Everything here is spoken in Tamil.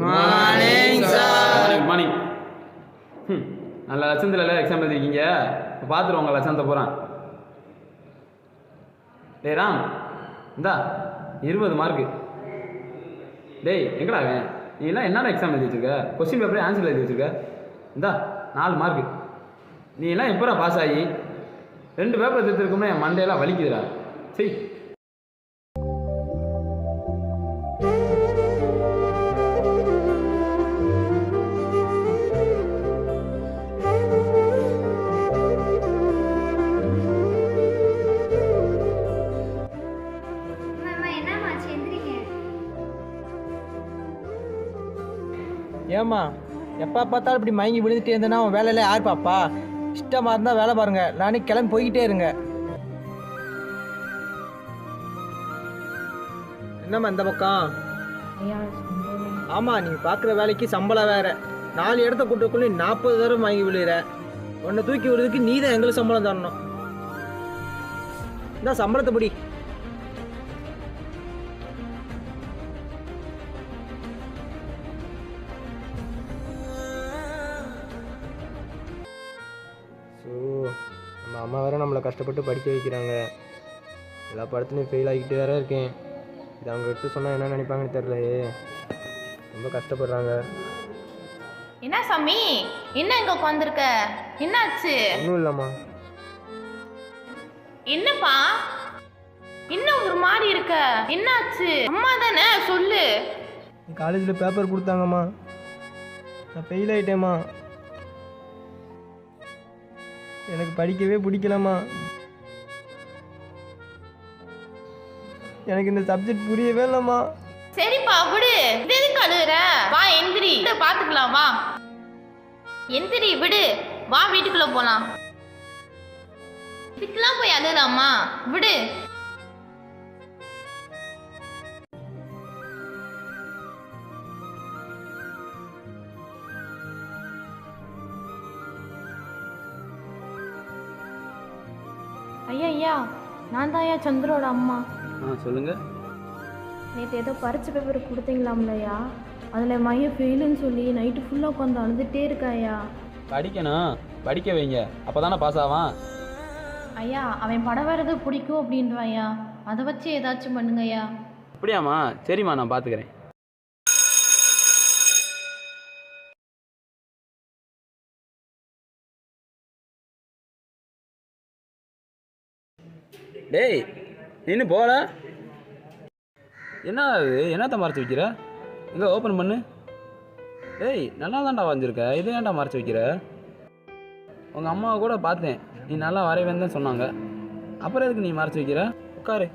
மார்னிங் சார் மார்னிங் நல்ல லட்சத்தில் இல்லை எக்ஸாம் எழுதிருக்கீங்க. இப்போ பார்த்துருவோம் உங்கள் லட்சத்தை போகிறான் டேய் ராம். இந்தா இருபது மார்க்கு டேய் எங்கடா நீ எல்லாம் என்னடா எக்ஸாம் எழுதி வச்சிருக்க கொஸ்டின் பேப்பரே ஆன்சர் எழுதி வச்சிருக்க இந்தா நாலு மார்க்கு நீ எல்லாம் எப்போடா பாஸ் ஆகி? ரெண்டு பேப்பர் திருத்திருக்கோம்னா என் மண்டையெல்லாம் வலிக்குதுடா. சரி ஏம்மா எப்போ பார்த்தாலும் இப்படி மயங்கி விழுந்துட்டே இருந்தேன்னா அவன் வேலையில யார் பாப்பா இஷ்டமாக இருந்தால் வேலை பாருங்க நானே கிளம்பி போய்கிட்டே இருங்க. என்னம்மா இந்த பக்கம்? ஆமாம் நீங்கள் பார்க்குற வேலைக்கு சம்பளம் வேற. நாலு இடத்த கூட்டக்குள்ளே நாற்பது தடவை வாங்கி விழுகிற. உன்னை தூக்கி விடுறதுக்கு நீ தான் எங்களுக்கு சம்பளம் தரணும். இந்த சம்பளத்தை பிடி. அம்மா வேற நம்மளை கஷ்டப்பட்டு படிக்க வைக்கிறாங்க. எல்லா படத்துலையும் ஃபெயில் ஆகிக்கிட்டு வேற இருக்கேன். இது அவங்க எடுத்து சொன்னால் என்ன நினைப்பாங்கன்னு தெரிலையே ரொம்ப கஷ்டப்படுறாங்க. என்ன சாமி? என்ன இங்க உட்காந்துருக்க என்னாச்சு? ஒன்றும் இல்லைம்மா. என்னப்பா? இன்னும் ஒரு மாதிரி இருக்க? என்னாச்சு? அம்மா தானே? சொல்லு. காலேஜில் பேப்பர் கொடுத்தாங்கம்மா. நான் ஃபெயில் ஆகிட்டேம்மா எனக்கு படிக்கவே பிடிக்கலம்மா. எனக்கு இந்த சப்ஜெக்ட் புரியவே இல்லைம்மா. சரிப்பா விடு. இது எதுக்கு அழுகுற? வா எந்திரி. இதை பாத்துக்கலாம் வா. எந்திரி விடு. வா வீட்டுக்குள்ள போலாம். இதுக்கெல்லாம் போய் அழுகலாமா? விடு. ஐயா ஐயா நான் தான் ஐயா சந்திரோட அம்மா. ஆ சொல்லுங்கள் நேற்று ஏதோ பரிச்சை பேப்பர் கொடுத்தீங்களாம்லையா அதில் மையம் ஃபெயிலுன்னு சொல்லி நைட்டு ஃபுல்லாக உட்காந்து அழுதுகிட்டே இருக்காயா படிக்கணும். படிக்க வைங்க. அப்போ தானே பாஸ் ஆவான். ஐயா அவன் படம் வர்றது பிடிக்கும் அப்படின்றாயா அதை வச்சு ஏதாச்சும் பண்ணுங்க ஐயா. அப்படியாம்மா? சரிம்மா நான் பார்த்துக்கிறேன் டேய் நின்று போகல. என்ன அது என்னத்த மறைச்சி வைக்கிற? இங்கே ஓப்பன் பண்ணு. டேய் நல்லா தான்டா வரைஞ்சிருக்க இது ஏன்டா மறைச்சி வைக்கிற? உங்கள் அம்மாவை கூட பார்த்தேன். நீ நல்லா வரைவேன்னு தான் சொன்னாங்க. அப்புறம் எதுக்கு நீ மறைச்சி வைக்கிற? உட்காரு.